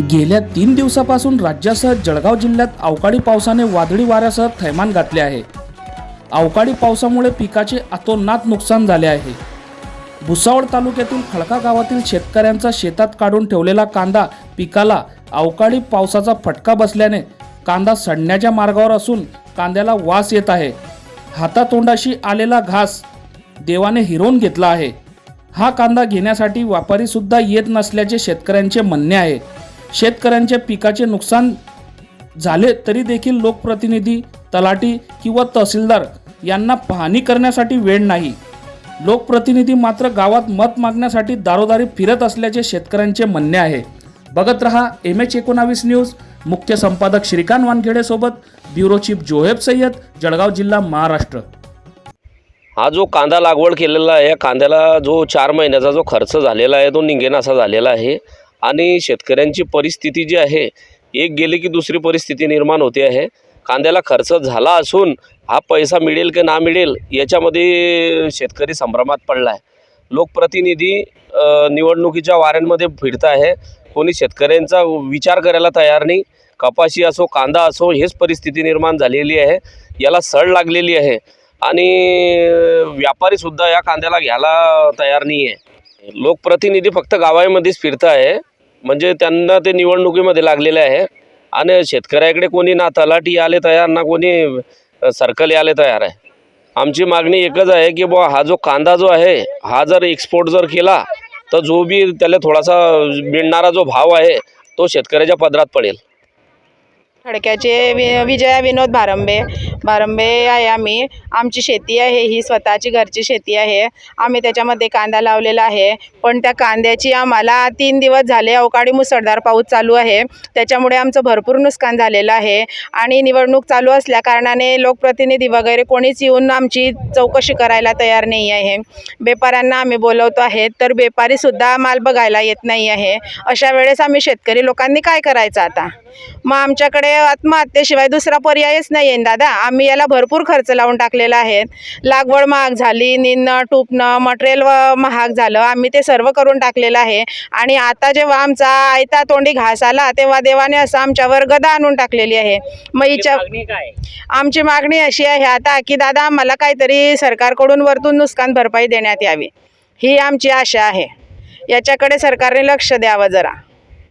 गेल्या तीन दिवसापासून राज्यासह जळगाव जिल्ह्यात अवकाळी पावसाने वादळी वाऱ्यासह थैमान घातले आहे. अवकाळी पावसामुळे पिकाचे अतोनात नुकसान झाले आहे. भुसावळ तालुक्यातील खळका गावातील शेतकऱ्यांचा शेतात काढून ठेवलेला कांदा पिकाला अवकाळी पावसाचा फटका बसल्याने कांदा सडण्याच्या मार्गावर असून कांद्याला वास येत आहे. हातातोंडाशी आलेला घास देवाने हिरवून घेतला आहे. हा कांदा घेण्यासाठी व्यापारीसुद्धा येत नसल्याचे शेतकऱ्यांचे म्हणणे आहे. शेतकऱ्यांच्या पिकाचे नुकसान झाले तरी देखील लोकप्रतिनिधी तलाठी किंवा तहसीलदार यांना पाहणी करण्यासाठी वेळ नाही. लोकप्रतिनिधी मात्र गावात मत मागण्यासाठी दारोदारी फिरत असल्याचे शेतकऱ्यांचे म्हणणे आहे. बघत रहा एम एच एकोणावीस न्यूज. मुख्य संपादक श्रीकांत वानखेडेसोबत ब्युरो चीफ जोहेब सय्यद जळगाव जिल्हा महाराष्ट्र. हा जो कांदा लागवड केलेला आहे या कांद्याला जो चार महिन्याचा जो खर्च झालेला आहे तो निघेनासा झालेला आहे. आणि शेतकऱ्यांची परिस्थिती जी आहे एक गेली की दुसरी परिस्थिती निर्माण होते आहे. कांद्याला खर्च झाला असून हा पैसा मिळेल की ना मिळेल याच्यामध्ये शेतकरी संभ्रमात पडला आहे लोकप्रतिनिधी निवडणुकीच्या वाऱ्यांमध्ये फिरत आहे. कोणी शेतकऱ्यांचा विचार करायला तयार नाही. कपाशी असो कांदा असो हेच परिस्थिती निर्माण झालेली आहे. याला सड लागलेली आहे. आणि व्यापारीसुद्धा या कांद्याला घ्यायला तयार नाही आहे लोकप्रतिनिधी फक्त गावामध्येच फिरत आहे. म्हणजे त्यांना ते निवडणुकीमध्ये लागलेले आहे. आणि शेतकऱ्याकडे कोणी ना तलाठी आले तयार ना कोणी सर्कल आले तयार आहे. आमची मागणी एकच आहे की बुवा हा जो कांदा जो आहे हा जर एक्सपोर्ट जर केला तर जो बी त्याला थोडासा मिळणारा जो भाव आहे तो शेतकऱ्याच्या पदरात पडेल. खडक्याचे वि विजया विनोद भारंबे भारंबे आहे आम्ही. आमची शेती आहे ही स्वतःची घरची शेती आहे. आम्ही त्याच्यामध्ये कांदा लावलेला आहे. पण त्या कांद्याची आम्हाला तीन दिवस झाले अवकाळी मुसळधार पाऊस चालू आहे. त्याच्यामुळे आमचं भरपूर नुकसान झालेलं आहे. आणि निवडणूक चालू असल्या कारणाने लोकप्रतिनिधी वगैरे कोणीच येऊन आमची चौकशी करायला तयार नाही आहे. व्यापाऱ्यांना आम्ही बोलवतो आहे तर व्यापारीसुद्धा माल बघायला येत नाही आहे. अशा वेळेस आम्ही शेतकरी लोकांनी काय करायचं आता? मग आमच्याकडे आत्महत्येशिवाय दुसरा पर्यायच नाही आहे दादा. आम्ही याला भरपूर खर्च लावून टाकलेला आहे. लागवड महाग झाली निंदणं टुपणं मटेरियल व महाग झालं. आम्ही ते सर्व करून टाकलेलं आहे. आणि आता जेव्हा आमचा आयता तोंडी घास आला तेव्हा देवाने असं आमच्यावर गदा आणून टाकलेली आहे. मग हिच्या आमची मागणी अशी आहे आता की दादा आम्हाला काहीतरी सरकारकडून वरतून नुकसान भरपाई देण्यात यावी. ही आमची आशा आहे. याच्याकडे सरकारने लक्ष द्यावं जरा.